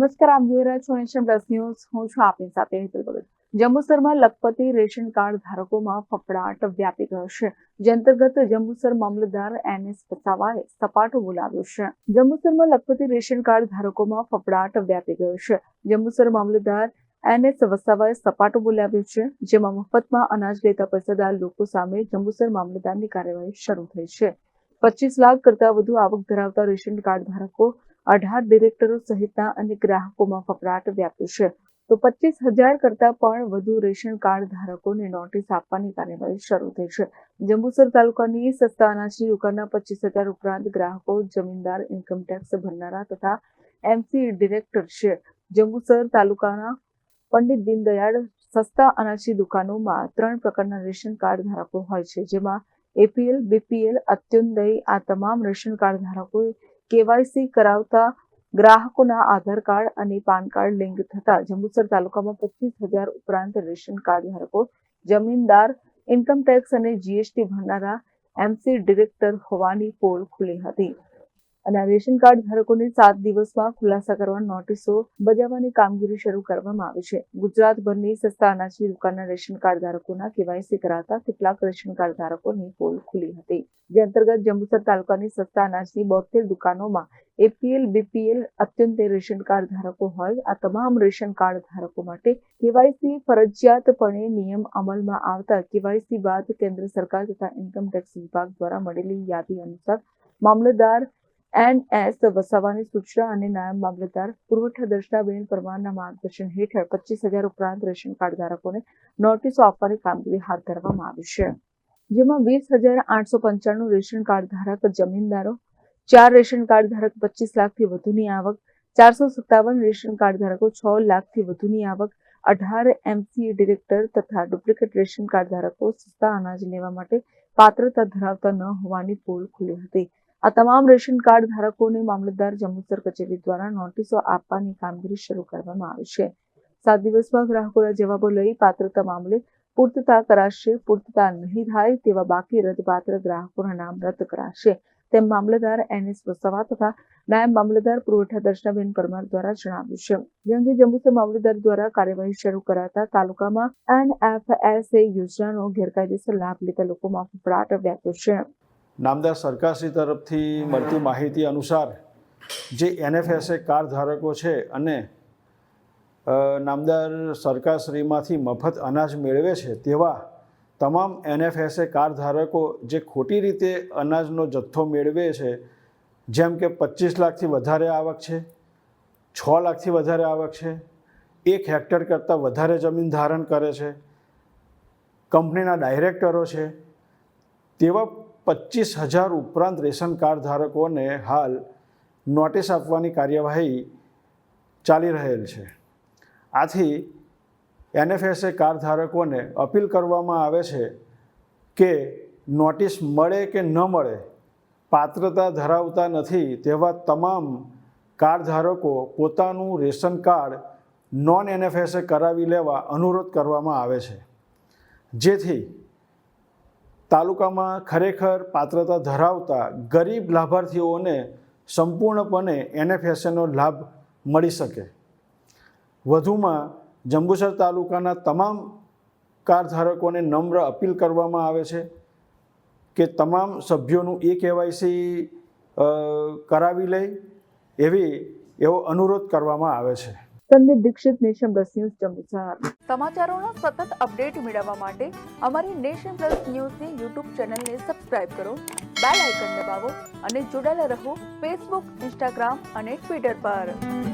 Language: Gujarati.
નમસ્કાર, આપ જોઈ રહ્યા છો નેશન પ્લસ ન્યૂઝ હું છું આપની સાથે હેતલ ભગત. જંબુસરમાં લખપતિ રેશન કાર્ડ ધારકોમાં ફફડાટ વ્યાપી ગયો છે. જે અંતર્ગત જંબુસર મામલતદાર એન એસ વસાવાએ સપાટો બોલાવ્યો છે. જંબુસરમાં લખપતિ રેશન કાર્ડ ધારકોમાં ફફડાટ વ્યાપી ગયો છે. જંબુસર મામલતદાર એન એસ વસાવાએ સપાટો બોલાવ્યો છે, જેમાં મફતમાં અનાજ લેતા પૈસાદાર લોકો સામે જંબુસર મામલતદારની કાર્યવાહી શરૂ થઈ છે. પચીસ લાખ કરતા વધુ આવક ધરાવતા રેશન કાર્ડ ધારકો અઢાર ડિરેક્ટરો સહિતના અન્ય ગ્રાહકોમાં ફફડાટ વ્યાપ્યો છે. તો પચીસ હજાર કરતા પણ વધુ રેશન કાર્ડ ધારકોને નોટિસ આપવાની કાર્યવાહી શરૂ થઈ છે. જંબુસર તાલુકાની સસ્તા અનાજની દુકાનના પચીસ હજાર ઉપરાંત ગ્રાહકો જમીનદાર ઇન્કમટેક્સ ભરનારા તથા એમસી ડિરેક્ટર છે. જંબુસર તાલુકાના પંડિત દીનદયાળ સસ્તા અનાજની દુકાનોમાં ત્રણ પ્રકારના રેશન કાર્ડ ધારકો હોય છે, જેમાં એપીએલ બીપીએલ અત્યુદય આ તમામ રેશન કાર્ડ ધારકોએ કેવાયસી કરાવતા ગ્રાહકોના આધાર કાર્ડ અને પાન કાર્ડ લિંક થતા જંબુસર તાલુકામાં પચીસ હજાર ઉપરાંત રેશન કાર્ડ ધારકો, જમીનદાર ઇન્કમ ટેક્સ અને જીએસટી ભરનારા એમસી ડિરેક્ટર હોવાની પોલ ખુલી હતી. અને રેશન કાર્ડ ધારકોને સાત દિવસમાં ખુલાસા કરવા નોટિસો બજાવવાની કામગીરી શરૂ કરવામાં આવી છે. ગુજરાતભરની સસ્તા અનાજની દુકાનના રેશન કાર્ડ ધારકોના કેવાયસી કરાતા કેટલાક રેશન કાર્ડ ધારકોની પોલ ખુલી હતી. જે અંતર્ગત જંબુસર તાલુકાની સસ્તા અનાજની બોતેર દુકાનોમાં એપીએલ, બીપીએલ અત્યંત રેશન કાર્ડ ધારકો હોય. આ તમામ રેશન કાર્ડ ધારકો માટે કેવાયસી ફરજિયાતપણે નિયમ અમલમાં આવતા કેવાયસી બાદ કેન્દ્ર સરકાર તથા ઇન્કમ ટેક્સ વિભાગ દ્વારા મળેલી યાદી અનુસાર મામલતદાર એન એસ વસાવાની સૂચના અને નાયબ મામલતદાર પુરવઠા દર્શનાબેન પરમારના માર્ગદર્શન હેઠળ પચીસ હજાર ઉપરાંત રેશન કાર્ડ ધારકોને નોટિસો આપવાની કામગીરી હાથ ધરવામાં આવી છે. જેમાં વીસ હજાર આઠસો પંચાણું રેશન કાર્ડ ધારક જમીનદારો, ચાર રેશન કાર્ડ ધારક પચીસ લાખથી વધુની આવક, ચારસો સત્તાવન રેશન કાર્ડ ધારકો છ લાખથી વધુની આવક, અઢાર એમસી ડિરેક્ટર તથા ડુપ્લિકેટ રેશન કાર્ડ ધારકો સસ્તા અનાજ લેવા માટે પાત્રતા ધરાવતા ન હોવાની પોલ ખુલી હતી. આ તમામ રેશન કાર્ડ ધારકોને મામલતદાર જંબુસર કચેરી દ્વારા નોટિસો આપવાની કામગીરી શરૂ કરવામાં આવી છે. સાત દિવસમાં ગ્રાહકોના જવાબો લઈ પાત્રતા મામલે પૂર્તતા કરાશે, પૂર્તતા નહીં થાય તેવા બાકી રદપાત્ર ગ્રાહકોના નામ રદ કરાશે. તેમ મામલતદાર એન એસ વસાવા તથા નાયબ મામલતદાર પુરવઠા દર્શનાબેન પરમાર દ્વારા જણાવ્યું છે. જે અંગે જંબુસર મામલતદાર દ્વારા કાર્યવાહી શરૂ કરાતા તાલુકામાં એનએફએસએ યોજનાનો ગેરકાયદેસર લાભ લેતા લોકોમાં ફફડાટ વ્યાપ્યો છે. નામદાર સરકારશ્રી તરફથી મળતી માહિતી અનુસાર જે એનએફએસએ કાર્ડ ધારકો છે અને નામદાર સરકારશ્રીમાંથી મફત અનાજ મેળવે છે તેવા તમામ એનએફએસએ કાર્ડ ધારકો જે ખોટી રીતે અનાજનો જથ્થો મેળવે છે, જેમ કે પચીસ લાખથી વધારે આવક છે, છ લાખથી વધારે આવક છે, એક હેક્ટર કરતાં વધારે જમીન ધારણ કરે છે, કંપનીના ડાયરેક્ટરો છે, તેવા પચીસ હજાર ઉપરાંત રેશન કાર્ડ ધારકોને હાલ નોટિસ આપવાની કાર્યવાહી ચાલી રહેલ છે. આથી એનએફએસએ કાર ધારકોને અપીલ કરવામાં આવે છે કે નોટિસ મળે કે ન મળે, પાત્રતા ધરાવતા નથી તેવા તમામ કાર ધારકો પોતાનું રેશન કાર્ડ નોન એનએફએસએ કરાવી લેવા અનુરોધ કરવામાં આવે છે. જેથી તાલુકામાં ખરેખર પાત્રતા ધરાવતા ગરીબ લાભાર્થીઓને સંપૂર્ણપણે એનએફએસએનો લાભ મળી શકે. વધુમાં જંબુસર તાલુકાના તમામ કાર ધારકોને નમ્ર અપીલ કરવામાં આવે છે કે તમામ સભ્યોનું એ કેવાયસી કરાવી લે એવી એવો અનુરોધ કરવામાં આવે છે. Sandeep Dikshit nation plus news Jambusar. સમાચારોના સતત અપડેટ મેળવવા માટે અમારી નેશન પ્લસ ન્યૂઝની યુટ્યુબ ચેનલને સબસ્ક્રાઇબ કરો બેલ આઇકન દબાવો અને જોડાયેલા રહો ફેસબુક ઇન્સ્ટાગ્રામ અને ટ્વિટર પર.